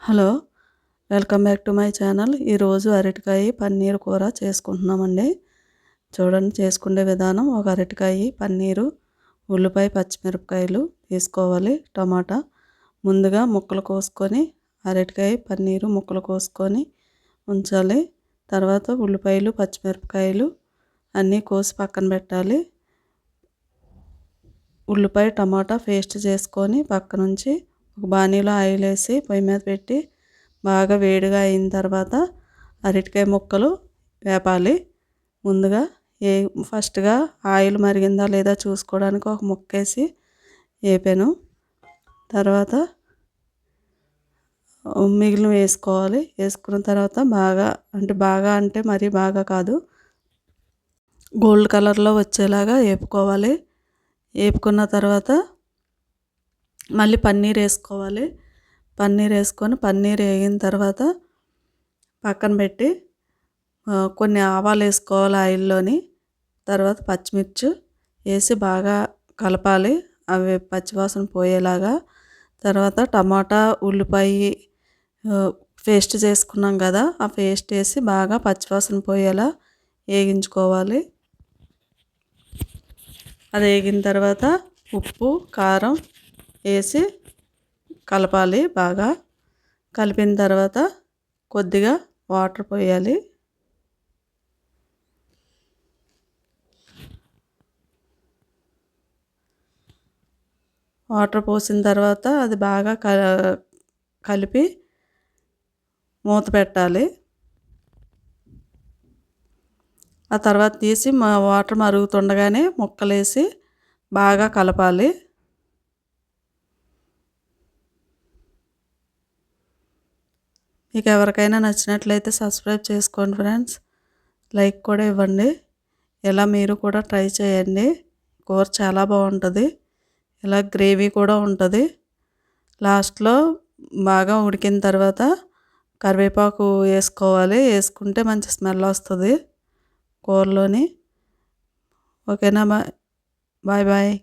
Hello welcome back to my channel. ఈరోజు అరటికాయ పన్నీర్ కూర చేసుకుంటున్నామండి. చూడండి చేసుకునే విధానం. ఒక అరటికాయ పన్నీరు ఉల్లిపాయ పచ్చిమిరపకాయలు తీసుకోవాలి టమాటా. ముందుగా ముక్కలు కోసుకొని అరటికాయ పన్నీరు ముక్కలు కోసుకొని ఉంచాలి. తర్వాత ఉల్లిపాయలు పచ్చిమిరపకాయలు అన్నీ కోసి పక్కన పెట్టాలి. ఉల్లిపాయ టమాటా పేస్ట్ చేసుకొని పక్కనుంచి ఒక బాణీలో ఆయిల్ వేసి పొయ్యి మీద పెట్టి బాగా వేడిగా అయిన తర్వాత అరటికాయ ముక్కలు వేపాలి. ముందుగా ఏ ఫస్ట్గా ఆయిల్ మరిగిందా లేదా చూసుకోవడానికి ఒక ముక్క వేసి వేపాను. తర్వాత మిగిలిన వేసుకోవాలి. వేసుకున్న తర్వాత బాగా అంటే బాగా అంటే మరీ బాగా కాదు. గోల్డ్ కలర్లో వచ్చేలాగా వేపుకోవాలి. వేపుకున్న తర్వాత మళ్ళీ పన్నీర్ వేసుకోవాలి. పన్నీర్ వేసుకొని పన్నీర్ వేగిన తర్వాత పక్కన పెట్టి కొన్ని ఆవాలు వేసుకోవాలి ఆయిల్లోని. తర్వాత పచ్చిమిర్చి వేసి బాగా కలపాలి. అవి పచ్చివాసన పోయేలాగా. తర్వాత టమాటా ఉల్లిపాయ పేస్ట్ చేసుకున్నాం కదా ఆ పేస్ట్ వేసి బాగా పచ్చివాసన పోయేలా వేగించుకోవాలి. అది వేగిన తర్వాత ఉప్పు కారం వేసి కలపాలి బాగా. కలిపిన తర్వాత కొద్దిగా వాటర్ పోయాలి. వాటర్ పోసిన తర్వాత అది బాగా కలిపి మూత పెట్టాలి. ఆ తర్వాత తీసి మా వాటర్ మరుగుతుండగానే ముక్కలేసి బాగా కలపాలి. మీకు ఎవరికైనా నచ్చినట్లయితే సబ్స్క్రైబ్ చేసుకోండి ఫ్రెండ్స్. లైక్ కూడా ఇవ్వండి. ఇలా మీరు కూడా ట్రై చేయండి. కూర చాలా బాగుంటుంది. ఇలా గ్రేవీ కూడా ఉంటుంది. లాస్ట్లో బాగా ఉడికిన తర్వాత కరివేపాకు వేసుకోవాలి. వేసుకుంటే మంచి స్మెల్ వస్తుంది కూరలోని. ఓకేనా? Bye bye bye.